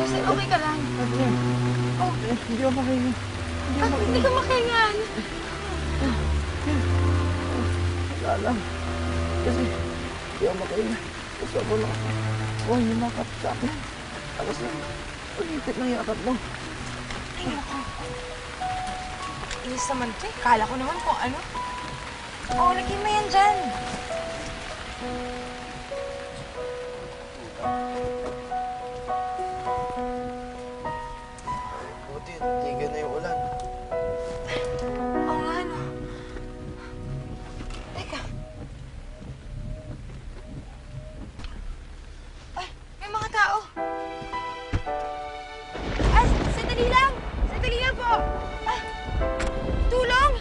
Justin, okay ka lang. Andrea. Oh. Hindi ako makahinga. Hindi Ah, hindi ka makahingan. Wala lang. Kasi hindi ako makahinga. Gusto ko lang. Oh, yumakap sa akin. Tapos na, pag-ipit ng yakap mo. Ay, naku. Inis naman to eh. Kala ko naman kung ano. Oh, lagyan mo yan dyan. Buti, tigil na ulan. Oo nga, no. Ay, may mga tao. Ay, sandali lang. Sandali lang po. Ah, tulong.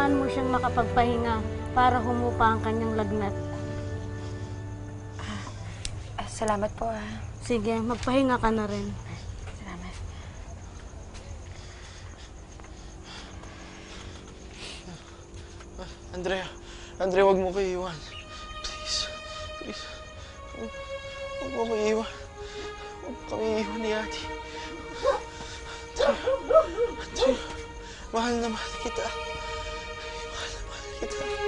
Hayaan mo siyang makapagpahinga para humupa ang kanyang lagnat. Ah, salamat po ah. Sige, magpahinga ka na rin. Salamat. Andrea, Andrea, wag mo ko iiwan. Please, please. Huwag huwag mo ko iiwan. Huwag kami iiwan ni ate. Andrea, Andrea, mahal na mahal kita. Mahal na mahal kita.